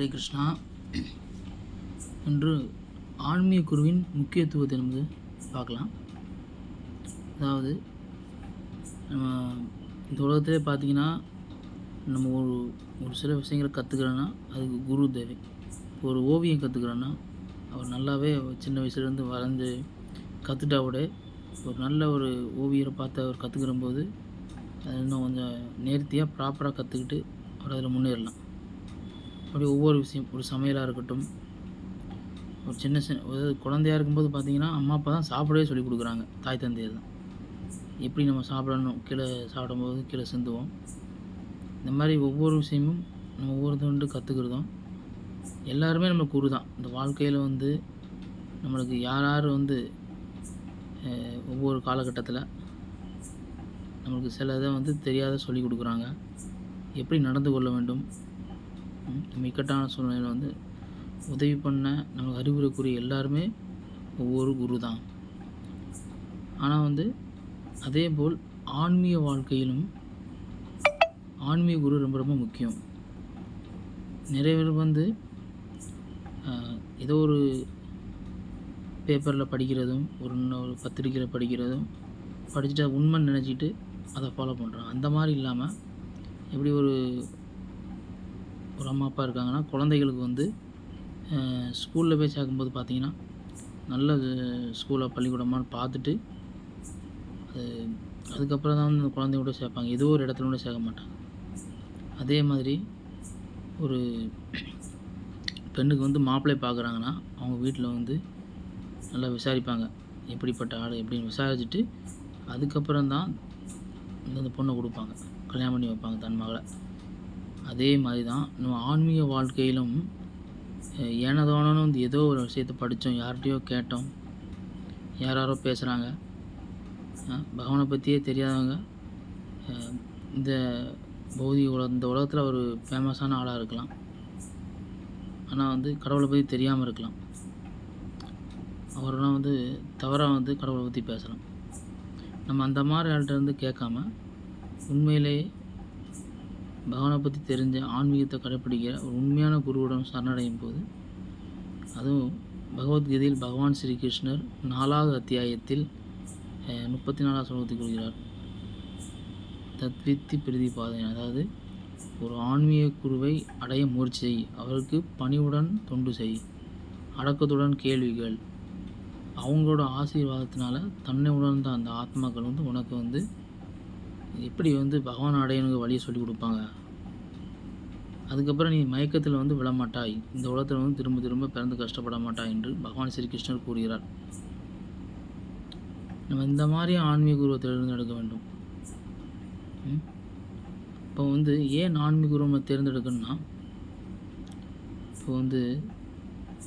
ஹரே கிருஷ்ணா. இன்று ஆன்மீக குருவின் முக்கியத்துவத்தை என்பது பார்க்கலாம். அதாவது நம்ம இந்த உலகத்திலே பார்த்தீங்கன்னா நம்ம ஒரு ஒரு சில விஷயங்களை கற்றுக்கிறோன்னா அதுக்கு குரு தேவை. ஒரு ஓவியம் கற்றுக்கிறோன்னா அவர் நல்லாவே சின்ன வயசுலேருந்து வரைந்து கற்றுட்டா கூட ஒரு நல்ல ஒரு ஓவியரை பார்த்து அவர் கற்றுக்கிற போது அது இன்னும் கொஞ்சம் நேர்த்தியாக ப்ராப்பராக கற்றுக்கிட்டு அவர் அதில் முன்னேறலாம். அப்படி ஒவ்வொரு விஷயம் ஒரு சமையலாக இருக்கட்டும் ஒரு சின்ன சின்ன அதாவது குழந்தையாக இருக்கும்போது பார்த்தீங்கன்னா அம்மா அப்பா தான் சாப்பிடவே சொல்லி கொடுக்குறாங்க. தாய் தந்தையர் தான். எப்படி நம்ம சாப்பிடணும்? கீழே சாப்பிடும்போது கீழே சிந்துவோம். இந்த மாதிரி ஒவ்வொரு விஷயமும் நம்ம ஒவ்வொருத்தண்டு கற்றுக்கிறதும் எல்லாருமே நம்மளுக்கு குரு தான். இந்த வாழ்க்கையில் வந்து நம்மளுக்கு யார் யார் வந்து ஒவ்வொரு காலகட்டத்தில் நம்மளுக்கு சில இதை வந்து தெரியாத சொல்லி கொடுக்குறாங்க. எப்படி நடந்து கொள்ள வேண்டும்? இக்கட்டான சூழ்நிலையில் வந்து உதவி பண்ண நமக்கு அறிவுரைக்குரிய எல்லாருமே ஒவ்வொரு குரு தான் ஆனால் வந்து அதே போல் ஆன்மீக வாழ்க்கையிலும் ஆன்மீக குரு ரொம்ப ரொம்ப முக்கியம். நிறைய பேர் வந்து ஏதோ ஒரு பேப்பரில் படிக்கிறதும் ஒரு இன்னும் ஒரு பத்திரிக்கையில் படிக்கிறதும் படிச்சுட்டு அதை உண்மைன்னு நினச்சிட்டு அதை ஃபாலோ பண்ணுறோம் அந்த மாதிரி இல்லாமல் எப்படி ஒரு ஒரு அம்மா அப்பா இருக்காங்கன்னா குழந்தைகளுக்கு வந்து ஸ்கூலில் போய் சேர்க்கும்போது பார்த்தீங்கன்னா நல்ல ஸ்கூலாக பள்ளிக்கூடமான்னு பார்த்துட்டு அது அதுக்கப்புறம் தான் வந்து அந்த குழந்தையோட சேர்ப்பாங்க. ஏதோ ஒரு இடத்துல கூட சேர்க்க மாட்டாங்க. அதே மாதிரி ஒரு பெண்ணுக்கு வந்து மாப்பிள்ளை பார்க்குறாங்கன்னா அவங்க வீட்டில் வந்து நல்லா விசாரிப்பாங்க. எப்படிப்பட்ட ஆள் எப்படின்னு விசாரிச்சுட்டு அதுக்கப்புறம் தான் இந்த பொண்ணை கொடுப்பாங்க. கல்யாணம் பண்ணி வைப்பாங்க தன் மகளை. அதே மாதிரி தான் நம்ம ஆன்மீக வாழ்க்கையிலும் அஹ், ஏனதோனன்னு வந்து ஏதோ ஒரு விஷயத்தை படித்தோம் யார்கிட்டையோ கேட்டோம் யார் யாரோ பேசுகிறாங்க பகவானை பற்றியே தெரியாதவங்க இந்த பௌதிக உலக இந்த உலகத்தில் ஒரு ஃபேமஸான ஆளாக இருக்கலாம். ஆனால் வந்து கடவுளை பற்றி தெரியாமல் இருக்கலாம். அவரெல்லாம் வந்து தவறாக வந்து கடவுளை பற்றி பேசலாம். நம்ம அந்த மாதிரி ஆள்கிட்ட இருந்து கேட்காம உண்மையிலேயே பகவானை பற்றி தெரிஞ்ச ஆன்மீகத்தை கடைப்பிடிக்கிற ஒரு உண்மையான குருவுடன் சரணடையும் போது அதுவும் பகவத்கீதையில் பகவான் ஸ்ரீ கிருஷ்ணர் நாலாவது அத்தியாயத்தில் முப்பத்தி நாலாவது ஸ்லோகத்தை கூறுகிறார். தத்வித்தி பிரதி பாதை அதாவது ஒரு ஆன்மீக குருவை அடைய முயற்சி செய் அவருக்கு பணிவுடன் தொண்டு செய் அடக்கத்துடன் கேள்விகள் அவங்களோட ஆசீர்வாதத்தினால தன்னை உணர்ந்த அந்த ஆத்மாக்கள் வந்து உனக்கு வந்து எப்படி வந்து பகவான் அடையணுங்க வழியை சொல்லி கொடுப்பாங்க? அதுக்கப்புறம் நீ மயக்கத்தில் வந்து விழமாட்டாய். இந்த உலகத்தில் வந்து திரும்ப திரும்ப பிறந்து கஷ்டப்பட மாட்டாய் என்று பகவான் ஸ்ரீகிருஷ்ணர் கூறுகிறார். நம்ம இந்த மாதிரி ஆன்மீக குருவை தேர்ந்தெடுக்க வேண்டும். இப்போ வந்து ஏன் ஆன்மீக குருவை தேர்ந்தெடுக்கணும்னா இப்போ வந்து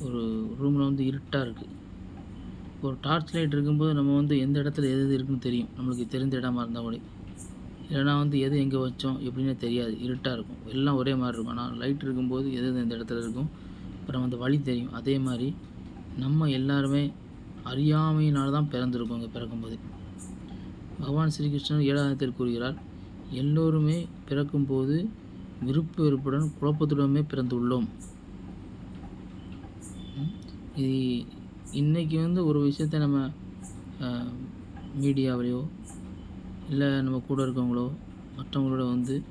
ஒரு ரூமில் வந்து இருட்டாக இருக்குது ஒரு டார்ச் லைட் இருக்கும்போது நம்ம வந்து எந்த இடத்துல எது எது இருக்குன்னு தெரியும். நம்மளுக்கு தெரிந்த இடமா இருந்தால் கூட. இல்லைனா வந்து எது எங்கே வச்சோம் எப்படின்னு தெரியாது. இருட்டாக இருக்கும். எல்லாம் ஒரே மாதிரி இருக்கும். ஆனால் லைட் இருக்கும்போது எது எது இடத்துல இருக்கும்? அப்புறம் அந்த வழி தெரியும். அதே மாதிரி நம்ம எல்லாருமே அறியாமையினால் தான் பிறந்திருக்கோம் இங்கே பிறக்கும்போது. பகவான் ஸ்ரீகிருஷ்ணன் ஏழாயிரத்தில் கூறுகிறார் எல்லோருமே பிறக்கும்போது விருப்ப வெறுப்புடன் குழப்பத்துடனே பிறந்துள்ளோம். இது இன்னைக்கு வந்து ஒரு விஷயத்தை நம்ம மீடியாவிலையோ இல்லை நம்ம கூட இருக்கவங்களோ மற்றவங்களோட வந்து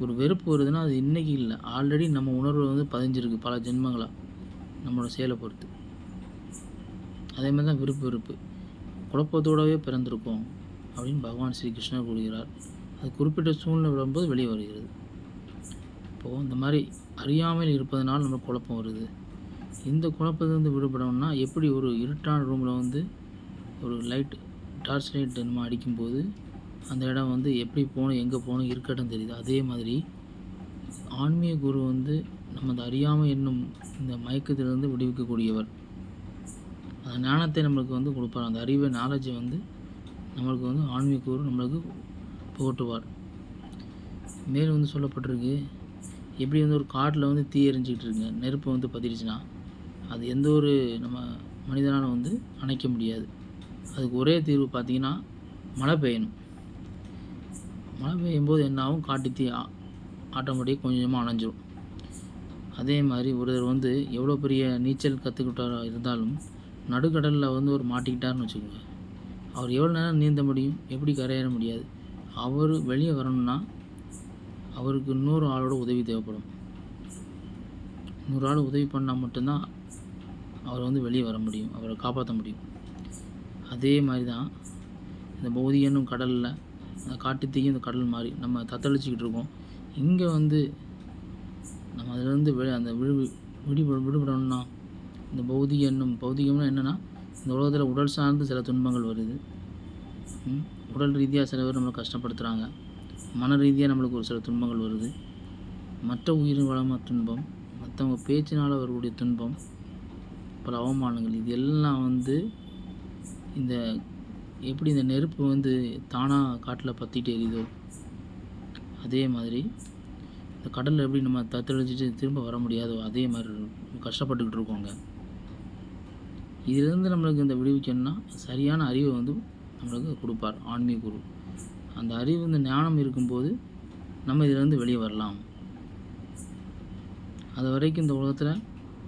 ஒரு வெறுப்பு வருதுன்னா அது இன்றைக்கி இல்லை. ஆல்ரெடி நம்ம உணர்வு வந்து பதிஞ்சிருக்கு பல ஜென்மங்களாக நம்மளோட செயலை பொறுத்து. அதே மாதிரி தான் விருப்பு வெறுப்பு. குழப்பத்தோடவே பிறந்திருக்கோம் அப்படின்னு பகவான் ஸ்ரீ கிருஷ்ணர் கூறுகிறார். அது குறிப்பிட்ட சூழ்நிலை வரும்போது வெளியே வருகிறது. இப்போது இந்த மாதிரி அறியாமையில் இருப்பதனால் நம்ம குழப்பம் வருது. இந்த குழப்பத்திலிருந்து விடுபடணும்னா எப்படி ஒரு இருட்டான ரூமில் வந்து ஒரு லைட் டார்ச் லைட் நம்ம அடிக்கும்போது அந்த இடம் வந்து எப்படி போகணும் எங்கே போகணும் இருக்கட்டும் தெரியுது. அதே மாதிரி ஆன்மீக குரு வந்து நம்ம அந்த அறியாமல் என்னும் இந்த மயக்கத்திலிருந்து விடுவிக்கக்கூடியவர். அந்த ஞானத்தை நம்மளுக்கு வந்து கொடுப்பார். அந்த அறிவை நாலேஜை வந்து நம்மளுக்கு வந்து ஆன்மீக குரு நம்மளுக்கு புகட்டுவார். மேலும் வந்து சொல்லப்பட்டிருக்கு எப்படி வந்து ஒரு காட்டில் வந்து தீ எரிஞ்சிக்கிட்டு இருக்குங்க நெருப்பு வந்து பதிடுச்சுன்னா அது எந்த ஒரு நம்ம மனிதனால் வந்து அணைக்க முடியாது. அதுக்கு ஒரே தீர்வு பார்த்தீங்கன்னா மழை பெய்யணும். மழை பெய்யும் போது என்ன ஆகும் காட்டு தீ ஆட்டோமேட்டிக் கொஞ்சமாக அணைஞ்சிரும். அதே மாதிரி ஒருத்தர் வந்து எவ்வளோ பெரிய நீச்சல் கற்றுக்கிட்டாரா இருந்தாலும் நடுக்கடலில் வந்து ஒரு மாட்டிக்கிட்டாருன்னு வச்சுக்கோங்க. அவர் எவ்வளோ நேரம் நீந்த முடியும்? எப்படி கரையேற முடியாது? அவர் வெளியே வரணும்னா அவருக்கு இன்னொரு ஆளோட உதவி தேவைப்படும். நூறு ஆள் உதவி பண்ணால் மட்டும்தான் அவர் வந்து வெளியே வர முடியும். அவரை காப்பாற்ற முடியும். அதே மாதிரி தான் இந்த பௌதி என்னும் கடலில் அந்த காட்டுத்தீயும் இந்த கடல் மாதிரி நம்ம தத்தளிச்சிக்கிட்டு இருக்கோம். இங்கே வந்து நம்ம அதிலிருந்து வெளி அந்த விடு விடு விடுபடணும்னா இந்த பௌதிக என்னும் பௌதிகம்னா என்னென்னா இந்த உலகத்தில் உடல் சார்ந்து சில துன்பங்கள் வருது. உடல் ரீதியாக சில பேர் நம்மளை கஷ்டப்படுத்துகிறாங்க மன ரீதியாக நம்மளுக்கு ஒரு சில துன்பங்கள் வருது. மற்ற உயிர் வளமாக துன்பம் மற்றவங்க பேச்சினால் வரக்கூடிய துன்பம் பல அவமானங்கள் இது எல்லாம் வந்து இந்த எப்படி இந்த நெருப்பு வந்து தானாக காட்டில் பற்றிட்டு எரியுதோ அதே மாதிரி இந்த கடலில் எப்படி நம்ம தத்தளிச்சுட்டு திரும்ப வர முடியாதோ அதே மாதிரி கஷ்டப்பட்டுக்கிட்டு இருக்கோங்க இதிலிருந்து நம்மளுக்கு இந்த விடுவிக்கணும்னா சரியான அறிவை வந்து நம்மளுக்கு கொடுப்பார் ஆன்மீக குரு. அந்த அறிவு இந்த ஞானம் இருக்கும்போது நம்ம இதிலேருந்து வெளியே வரலாம். அது வரைக்கும் இந்த உலகத்தில்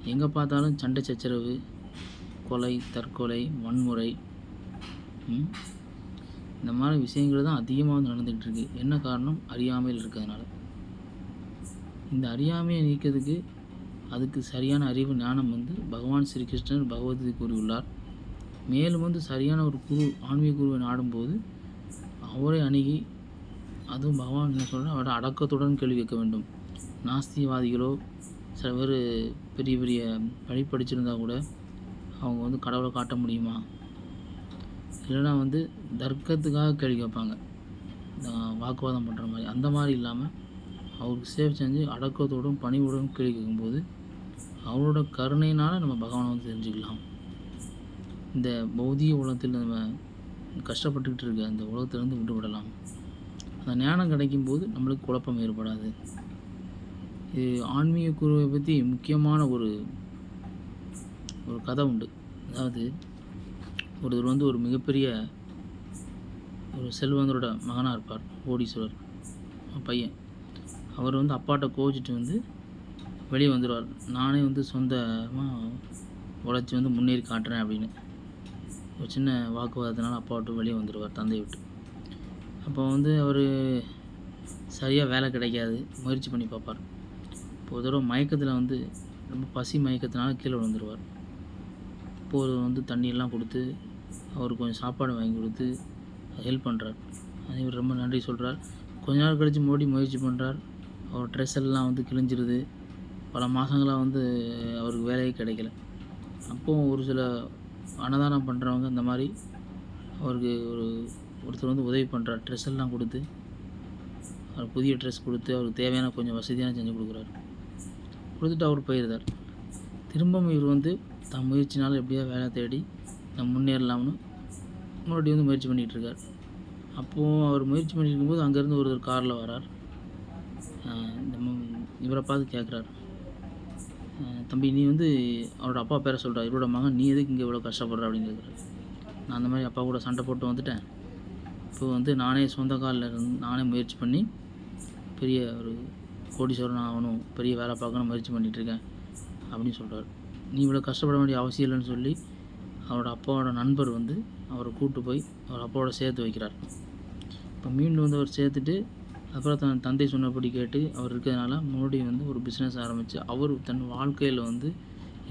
எங்கே பார்த்தாலும் சண்டை சச்சரவு கொலை தற்கொலை வன்முறை இந்த மாதிரி விஷயங்கள் தான் அதிகமாக வந்து நடந்துகிட்டு இருக்குது என்ன காரணம்? அறியாமையில் இருக்கிறதுனால. இந்த அறியாமையை நீக்கிறதுக்கு அதுக்கு சரியான அறிவு ஞானம் வந்து பகவான் ஸ்ரீகிருஷ்ணர் பகவதி கூறியுள்ளார். மேலும் வந்து சரியான ஒரு குரு ஆன்மீக குருவை நாடும்போது அவரை அணுகி அதுவும் பகவான் என்ன சொல்கிறார் அவரோட அடக்கத்துடன் கேள்வி கேட்க வேண்டும். நாஸ்திவாதிகளோ சில பேர் பெரிய பெரிய பழி படிச்சிருந்தா கூட அவங்க வந்து கடவுளை காட்ட முடியுமா? இல்லைன்னா வந்து தர்க்கத்துக்காக கேள்வி கேட்பாங்க. வாக்குவாதம் பண்ணுற மாதிரி. அந்த மாதிரி இல்லாமல் அவருக்கு சேவை செஞ்சு அடக்கத்தோடும் பணிவோடும் கேள்வி கேட்கும்போது அவரோட கருணையினால் நம்ம பகவானை வந்து தெரிஞ்சுக்கலாம். இந்த பௌதிக உலகத்தில் நம்ம கஷ்டப்பட்டுக்கிட்டு இருக்க அந்த உலகத்திலேருந்து விடலாம் அந்த ஞானம் கிடைக்கும் போது நம்மளுக்கு குழப்பம் ஏற்படாது. இது ஆன்மீக குருவை பற்றி முக்கியமான ஒரு ஒரு கதை உண்டு. அதாவது ஒருத்தர் வந்து ஒரு மிகப்பெரிய ஒரு செல்வந்தரோட மகனாக இருப்பார் கோடீஸ்வரர் பையன். அவர் வந்து அப்பாட்ட கோவிச்சிட்டு வந்து வெளியே வந்துடுவார் நானே வந்து சொந்தமாக உழைச்சி வந்து முன்னேறி காட்டுறேன் அப்படின்னு. ஒரு சின்ன வாக்குவாதத்தினால அப்பா விட்டு வெளியே வந்துடுவார் தந்தையை விட்டு. அப்போ வந்து அவர் சரியாக வேலை கிடைக்காது முயற்சி பண்ணி பார்ப்பார். இப்போ ஒரு தடவை மயக்கத்தில் வந்து ரொம்ப பசி மயக்கத்தினால கீழே விழுந்துருவார். அப்போது வந்து தண்ணியெல்லாம் கொடுத்து அவருக்கு கொஞ்சம் சாப்பாடு வாங்கி கொடுத்து ஹெல்ப் பண்ணுறார் இவர் ரொம்ப நன்றி சொல்கிறார் கொஞ்ச நாள் கழித்து மோடி முயற்சி பண்ணுறார் அவர் ட்ரெஸ் எல்லாம் வந்து கிழிஞ்சிருது. பல மாதங்களாக வந்து அவருக்கு வேலையே கிடைக்கல. அப்போவும் ஒரு சில அன்னதானம் பண்ணுறவங்க இந்த மாதிரி அவருக்கு ஒரு ஒருத்தர் வந்து உதவி பண்ணுறார் ட்ரெஸ் எல்லாம் கொடுத்து அவர் புதிய ட்ரெஸ் கொடுத்து அவருக்கு தேவையான கொஞ்சம் வசதியான செஞ்சு கொடுக்குறாரு. கொடுத்துட்டு அவர் போயிருந்தார். திரும்பவும் இவர் வந்து தன் முயற்சினால் எப்படியா வேலை தேடி நம்ம முன்னேறலாம்னு மறுபடியும் வந்து முயற்சி பண்ணிகிட்டு இருக்கார் அப்போது அவர் முயற்சி பண்ணியிருக்கும்போது அங்கேருந்து ஒருத்தர் காரில் வரார். இவரை பார்த்து கேட்குறாரு. தம்பி நீ வந்து அவரோட அப்பா பேரை சொல்கிறார் இவரோட மகன் நீ எதுக்கு இங்கே இவ்வளோ கஷ்டப்படுற அப்படின்னு கேட்குறாரு. நான் அந்த மாதிரி அப்பா கூட சண்டை போட்டு வந்துட்டேன். இப்போ வந்து நானே சொந்த காலில் இருந்து நானே முயற்சி பண்ணி பெரிய ஒரு கோடீஸ்வரன் ஆகணும் பெரிய வேலை பார்க்கணும் முயற்சி பண்ணிகிட்ருக்கேன் அப்படின்னு சொல்கிறார் நீ இவ்வளோ கஷ்டப்பட வேண்டிய அவசியம் இல்லைன்னு சொல்லி அவரோட அப்பாவோட நண்பர் வந்து அவரை கூட்டு போய் அவர் அப்பாவோட சேர்த்து வைக்கிறார். இப்போ மீண்டும் வந்து அவர் சேர்த்துட்டு அப்புறம் தன் தந்தை சொன்னபடி கேட்டு அவர் இருக்கிறதுனால மறுபடியும் வந்து ஒரு பிஸ்னஸ் ஆரம்பித்து அவர் தன் வாழ்க்கையில் வந்து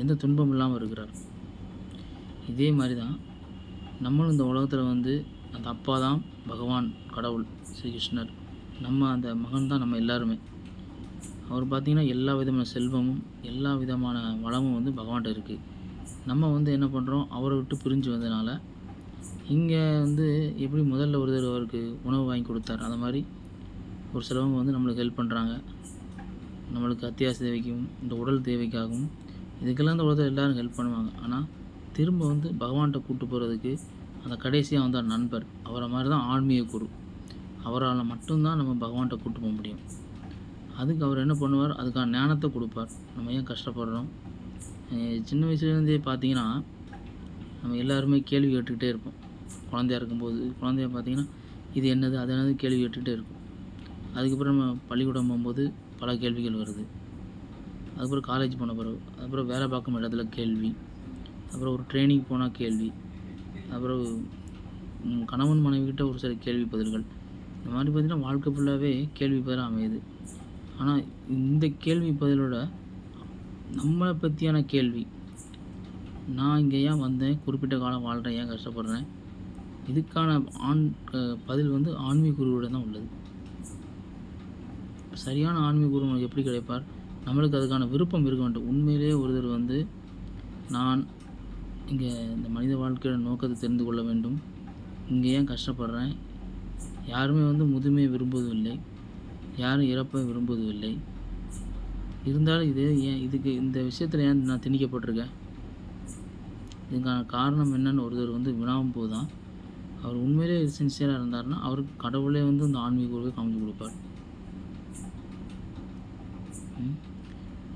எந்த துன்பம் இல்லாமல் இருக்கிறார். இதே மாதிரி தான் நம்மளும் இந்த உலகத்தில் வந்து அந்த அப்பா தான் பகவான் கடவுள் ஸ்ரீகிருஷ்ணர் நம்ம அந்த மகன் தான் நம்ம எல்லாருமே. அவர் பார்த்திங்கன்னா எல்லா விதமான செல்வமும் எல்லா விதமான வளமும் வந்து பகவான்கிட்ட இருக்குது நம்ம வந்து என்ன பண்ணுறோம் அவரை விட்டு பிரிஞ்சு வந்தனால இங்கே வந்து எப்படி முதல்ல ஒருத்தர் அவருக்கு உணவு வாங்கி கொடுத்தார் அந்த மாதிரி ஒரு சிலவங்க வந்து நம்மளுக்கு ஹெல்ப் பண்ணுறாங்க நம்மளுக்கு அத்தியாவசிய தேவைக்கும் இந்த உடல் தேவைக்காகவும் இதுக்கெல்லாம் இந்த உலகத்தில் எல்லோரும் ஹெல்ப் பண்ணுவாங்க. ஆனால் திரும்ப வந்து பகவான்கிட்ட கூட்டு போகிறதுக்கு அந்த கடைசியாக வந்தார் நண்பர். அவரை மாதிரி தான் ஆன்மீக குரு. அவரால் மட்டும்தான் நம்ம பகவான்கிட்ட கூப்பிட்டு போக முடியும். அதுக்கு அவர் என்ன பண்ணுவார்? அதுக்கான ஞானத்தை கொடுப்பார். நம்ம ஏன் கஷ்டப்படுறோம்? சின்ன வயசுலேருந்தே பார்த்தீங்கன்னா நம்ம எல்லாருமே கேள்வி கேட்டுக்கிட்டே இருப்போம். குழந்தையா இருக்கும்போது குழந்தைய பார்த்தீங்கன்னா இது என்னது அது என்னது கேள்வி கேட்டுக்கிட்டே இருக்கும். அதுக்கப்புறம் நம்ம பள்ளிக்கூடம் போகும்போது பல கேள்விகள் வருது. அதுக்கப்புறம் காலேஜ் போன பிறகு அப்புறம் வேலை பார்க்கும் இடத்துல கேள்வி அப்புறம் ஒரு ட்ரைனிங் போனால் கேள்வி அப்புறம் கணவன் மனைவிக்கிட்ட ஒரு சில கேள்வி பதில்கள். இந்த மாதிரி பார்த்திங்கன்னா வாழ்க்கை ஃபுல்லாகவே கேள்வி பதிலாக அமையுது. ஆனால் இந்த கேள்வி பதிலோட நம்மளை பற்றியான கேள்வி. நான் இங்கே ஏன் வந்தேன்? குறிப்பிட்ட காலம் வாழ்கிறேன் ஏன் கஷ்டப்படுறேன்? இதுக்கான ஆண் பதில் வந்து ஆன்மீக குருவோட தான் உள்ளது. சரியான ஆன்மீக குரு எப்படி கிடைப்பார்? நம்மளுக்கு அதுக்கான விருப்பம் இருக்க வேண்டும். உண்மையிலேயே ஒருத்தர் வந்து நான் இங்கே இந்த மனித வாழ்க்கையோட நோக்கத்தை தெரிந்து கொள்ள வேண்டும். இங்கே ஏன் கஷ்டப்படுறேன்? யாருமே வந்து முதுமையை விரும்புவதில்லை யாரும் இறப்பை விரும்புவதில்லை. இருந்தாலும் இது ஏன் இதுக்கு இந்த விஷயத்தில் ஏன் நான் திணிக்கப்பட்டிருக்கேன்? இதுக்கான காரணம் என்னன்னு ஒருத்தர் வந்து வினாவும் போது தான் அவர் உண்மையிலே சின்சியராக இருந்தாருன்னா அவருக்கு கடவுளே வந்து இந்த ஆன்மீக உருவை காமிச்சு கொடுப்பார்.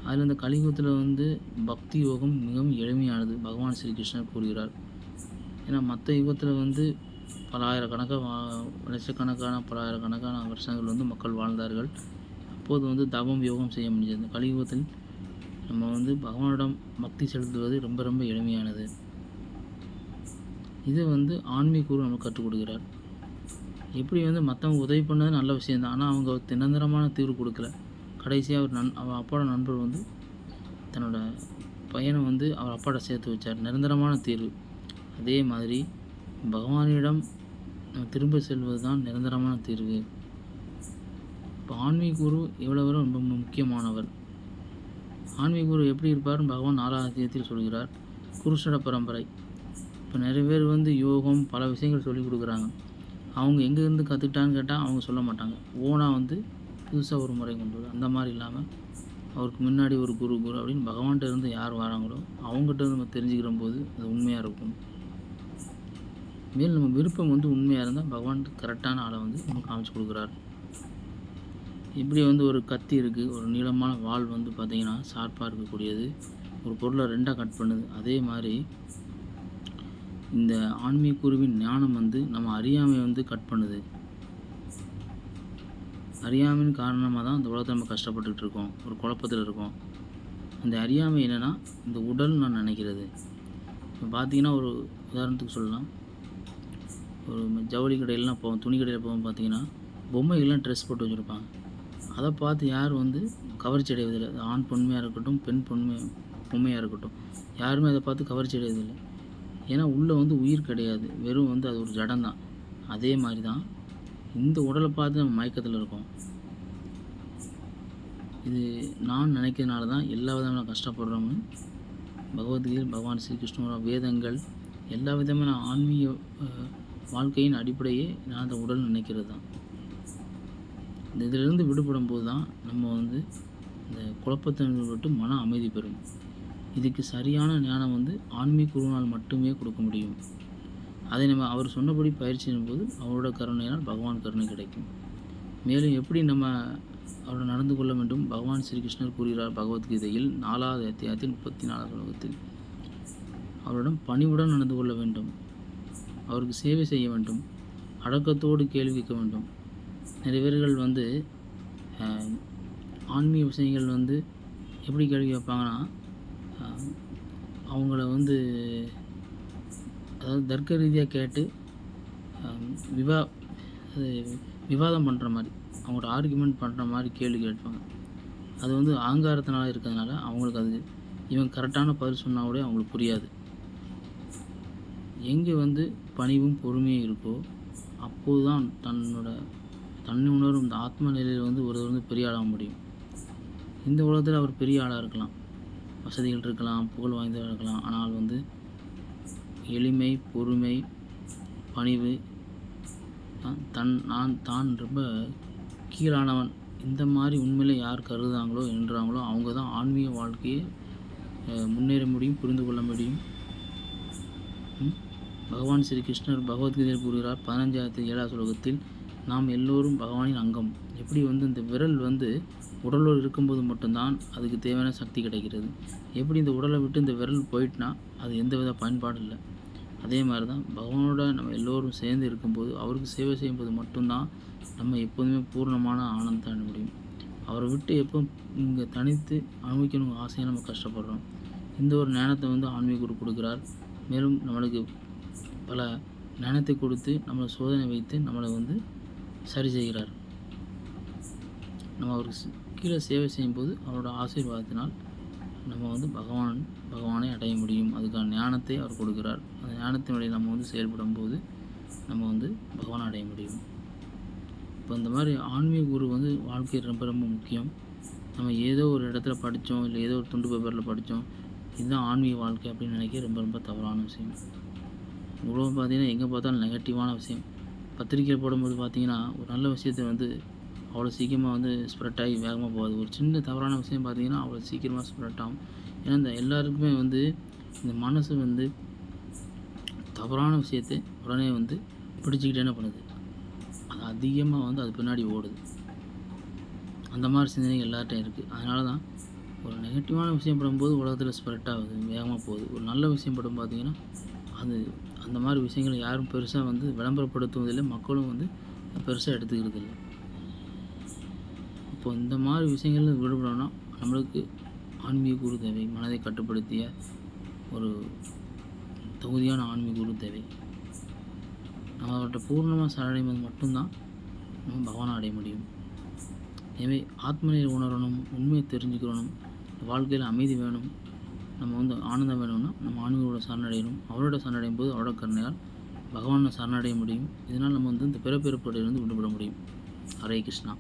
அதில் இந்த கலியுகத்தில் வந்து பக்தி யோகம் மிகவும் எளிமையானது பகவான் ஸ்ரீகிருஷ்ணர் கூறுகிறார். ஏன்னா மற்ற யுகத்தில் வந்து பல ஆயிரக்கணக்காக வா லட்சக்கணக்கான பல ஆயிரக்கணக்கான வருஷங்கள் வந்து மக்கள் வாழ்ந்தார்கள். அப்போது வந்து தவம் யோகம் செய்ய முடிஞ்சது. கலியுகத்தில் நம்ம வந்து பகவானிடம் பக்தி செலுத்துவது ரொம்ப ரொம்ப எளிமையானது. இது வந்து ஆன்மீக குரு நமக்கு கற்றுக் கொடுக்கிறார். எப்படி வந்து மற்றவங்க உதவி பண்ணது நல்ல விஷயந்தான் ஆனால் அவங்க ஒரு தீர்வு கொடுக்கல. கடைசியாக அவர் நன் அவன் அப்பாவோட நண்பர் வந்து தன்னோட பையனை வந்து அவர் அப்பாட்ட சேர்த்து வச்சார். நிரந்தரமான தீர்வு. அதே மாதிரி பகவானிடம் திரும்ப செல்வது தான் நிரந்தரமான தீர்வு. இப்போ ஆன்மீக குரு எவ்வளோ ரொம்ப முக்கியமானவர். ஆன்மீக குரு எப்படி இருப்பார்னு பகவான் நாலாவது அத்தியத்தில் சொல்கிறார். குருஷட பரம்பரை. இப்போ நிறைய பேர் வந்து யோகம் பல விஷயங்கள் சொல்லிக் கொடுக்குறாங்க. அவங்க எங்கேருந்து கற்றுக்கிட்டான்னு கேட்டால் அவங்க சொல்ல மாட்டாங்க. ஓனாக வந்து புதுசாக ஒரு முறை கொண்டு வரும் அந்த மாதிரி இல்லாமல் அவருக்கு முன்னாடி ஒரு குரு குரு அப்படின்னு பகவான்கிட்ட இருந்து யார் வராங்களோ அவங்ககிட்ட இருந்து நம்ம தெரிஞ்சுக்கிற போது அது உண்மையாக இருக்கும். மேலும் நம்ம விருப்பம் வந்து உண்மையாக இருந்தால் பகவான் கரெக்டான ஆளை வந்து நமக்கு காமிச்சு கொடுக்குறாரு. இப்படி வந்து ஒரு கத்தி இருக்குது ஒரு நீளமான வாள் வந்து பார்த்திங்கன்னா ஷார்ப்பாக இருக்கக்கூடியது ஒரு பொருளை ரெண்டாக கட் பண்ணுது. அதே மாதிரி இந்த ஆன்மீக குருவின் ஞானம் வந்து நம்ம அறியாமையை வந்து கட் பண்ணுது. அறியாமையின் காரணமாக தான் இந்த உலகத்தை நம்ம கஷ்டப்பட்டுக்கிட்டு இருக்கோம் ஒரு குழப்பத்தில் இருக்கோம். அந்த அறியாமை என்னென்னா இந்த உடல் நான் நினைக்கிறது. இப்போ பார்த்தீங்கன்னா ஒரு உதாரணத்துக்கு சொல்லலாம். ஒரு ஜவுளி கடையிலலாம் போவோம் துணி கடையில் போவோம் பார்த்தீங்கன்னா பொம்மைகள்லாம் ட்ரெஸ் போட்டு வச்சுருப்பாங்க. அதை பார்த்து யார் வந்து கவர்ச்சி அடைவதில்லை. அது ஆண் பொண்மையாக இருக்கட்டும் பெண் பொண்மை பொம்மையாக இருக்கட்டும் யாருமே அதை பார்த்து கவர்ச்சி அடைவதில்லை. ஏன்னா உள்ளே வந்து உயிர் கிடையாது. வெறும் வந்து அது ஒரு ஜடம் தான் அதே மாதிரி தான் இந்த உடலை பார்த்து நம்ம மயக்கத்தில் இருக்கோம். இது நான் நினைக்கிறதுனால தான் எல்லா விதமான கஷ்டப்படுறோம்னு பகவத்கீதை பகவான் ஸ்ரீகிருஷ்ணோட வேதங்கள் எல்லா விதமான ஆன்மீக வாழ்க்கையின் அடிப்படையே நான் அந்த உடல் நினைக்கிறது தான் இந்த இதிலிருந்து விடுபடும் போது தான் நம்ம வந்து இந்த குழப்பத்தை விட்டு மன அமைதி பெறும். இதுக்கு சரியான ஞானம் வந்து ஆன்மீக குருவினால் மட்டுமே கொடுக்க முடியும். அதை நம்ம அவர் சொன்னபடி பயிற்சி போது அவரோட கருணையினால் பகவான் கருணை கிடைக்கும். மேலும் எப்படி நம்ம அவரை நடந்து கொள்ள வேண்டும்? பகவான் ஸ்ரீகிருஷ்ணர் கூறுகிறார் பகவத்கீதையில் நாலாவது அத்தியாயத்தில் முப்பத்தி நாலாவது ஸ்லோகத்தில் அவரிடம் பணிவுடன் நடந்து கொள்ள வேண்டும். அவருக்கு சேவை செய்ய வேண்டும் அடக்கத்தோடு கேள்வி கேட்க வேண்டும். நிறைய பேர்கள் வந்து ஆன்மீக விஷயங்கள் வந்து எப்படி கேள்வி கேட்பாங்கன்னா அவங்கள வந்து அதாவது தர்க்க ரீதியாக கேட்டு விவா அது விவாதம் பண்ணுற மாதிரி அவங்களோட ஆர்குமெண்ட் பண்ணுற மாதிரி கேள்வி கேட்பாங்க. அது வந்து ஆங்காரத்தினால இருக்கிறதுனால அவங்களுக்கு அது இவன் கரெக்டான பதில் சொன்னால் கூட அவங்களுக்கு புரியாது. எங்கே வந்து பணிவும் பொறுமையும் இருக்கோ அப்போது தான் தன்னோட தன்னை உணரும் இந்த ஆத்ம நிலையில் வந்து ஒருவர் வந்து பெரிய ஆளாக முடியும். இந்த உலகத்தில் அவர் பெரிய ஆளாக இருக்கலாம். வசதிகள் இருக்கலாம் புகழ் வாய்ந்தவர் இருக்கலாம். ஆனால் வந்து எளிமை பொறுமை பணிவு தன் நான் தான் ரொம்ப கீழானவன். இந்த மாதிரி உண்மையில் யார் கருதுகிறாங்களோ என்றாங்களோ அவங்க தான் ஆன்மீக வாழ்க்கையை முன்னேற முடியும் புரிந்து கொள்ள முடியும். பகவான் ஸ்ரீ கிருஷ்ணர் பகவத்கீதையில் கூறுகிறார் பதினஞ்சாயிரத்தி ஏழாவது ஸ்லோகத்தில் நாம் எல்லோரும் பகவானின் அங்கம். எப்படி வந்து இந்த விரல் வந்து உடலோடு இருக்கும்போது மட்டும்தான் அதுக்கு தேவையான சக்தி கிடைக்கிறது? எப்படி இந்த உடலை விட்டு இந்த விரல் போயிட்டுனா அது எந்த வித பயன்பாடும் இல்லை. அதே மாதிரி தான் பகவானோட நம்ம எல்லோரும் சேர்ந்து இருக்கும்போது அவருக்கு சேவை செய்யும்போது மட்டும்தான் நம்ம எப்போதுமே பூர்ணமான ஆனந்தத்தை அடைய முடியும். அவரை விட்டு எப்போ இங்கே தனித்து அனுபவிக்கணும் ஆசையாக நம்ம கஷ்டப்படுறோம். இந்த ஒரு ஞானத்தை வந்து ஆன்மீக குரு கொடுக்குறார். மேலும் நம்மளுக்கு பல ஞானத்தை கொடுத்து நம்மளை சோதனை வைத்து நம்மளை வந்து சரி செய்கிறார். நம்ம அவருக்கு கீழே சேவை செய்யும்போது அவரோட ஆசீர்வாதத்தினால் நம்ம வந்து பகவான் பகவானை அடைய முடியும். அதுக்கான ஞானத்தை அவர் கொடுக்கிறார். அந்த ஞானத்தினுடைய நம்ம வந்து செயல்படும் போது நம்ம வந்து பகவானை அடைய முடியும். இப்போ இந்த மாதிரி ஆன்மீக குரு வந்து வாழ்க்கையில் ரொம்ப ரொம்ப முக்கியம். நம்ம ஏதோ ஒரு இடத்துல படித்தோம் இல்லை ஏதோ ஒரு துண்டு பேப்பரில் படித்தோம் இதுதான் ஆன்மீக வாழ்க்கை அப்படின்னு நினைக்க ரொம்ப ரொம்ப தவறான விஷயம். உலகம் பார்த்தீங்கன்னா எங்கே பார்த்தாலும் நெகட்டிவான விஷயம். பத்திரிக்கையில் போடும்போது பார்த்தீங்கன்னா ஒரு நல்ல விஷயத்தை வந்து அவ்வளோ சீக்கிரமாக வந்து ஸ்ப்ரெட் ஆகி வேகமாக போகாது. ஒரு சின்ன தவறான விஷயம் பார்த்தீங்கன்னா அவ்வளோ சீக்கிரமாக ஸ்ப்ரெட் ஆகும். ஏன்னா இந்த எல்லாருக்குமே வந்து இந்த மனசு வந்து தவறான விஷயத்தை உடனே வந்து பிடிச்சிக்கிட்டு என்ன பண்ணுது? அது அதிகமாக வந்து அது பின்னாடி ஓடுது. அந்த மாதிரி சிந்தனைகள் எல்லார்ட்டையும் இருக்குது அதனால தான் ஒரு நெகட்டிவான விஷயம் படும்போது உலகத்தில் ஸ்ப்ரெட் ஆகுது வேகமாக போகுது. ஒரு நல்ல விஷயம் படும் பார்த்தீங்கன்னா அது அந்த மாதிரி விஷயங்களை யாரும் பெருசாக வந்து விளம்பரப்படுத்துவதில்லை. மக்களும் வந்து பெருசாக எடுத்துக்கிறது இல்லை இப்போ இந்த மாதிரி விஷயங்களில் விடுபடணும்னா நம்மளுக்கு ஆன்மீக குரு தேவை. மனதை கட்டுப்படுத்திய ஒரு தகுதியான ஆன்மீக குரு தேவை. நம்ம அவர்கிட்ட பூர்ணமாக சரடைவது மட்டும்தான் நம்ம பகவானை அடைய முடியும். எனவே ஆத்மநிலை உணரணும் உண்மையை தெரிஞ்சுக்கிறணும் வாழ்க்கையில் அமைதி வேணும் நம்ம வந்து ஆனந்தம் வேணும்னா நம்ம ஆன்மீகோட சரணடையணும். அவரோட சரணடையும் போது அவரோட கருணையால் பகவானை சரணடைய முடியும். இதனால் நம்ம வந்து இந்த பிறப்பிறப்படையிலிருந்து விடுபட முடியும். ஹரே கிருஷ்ணா.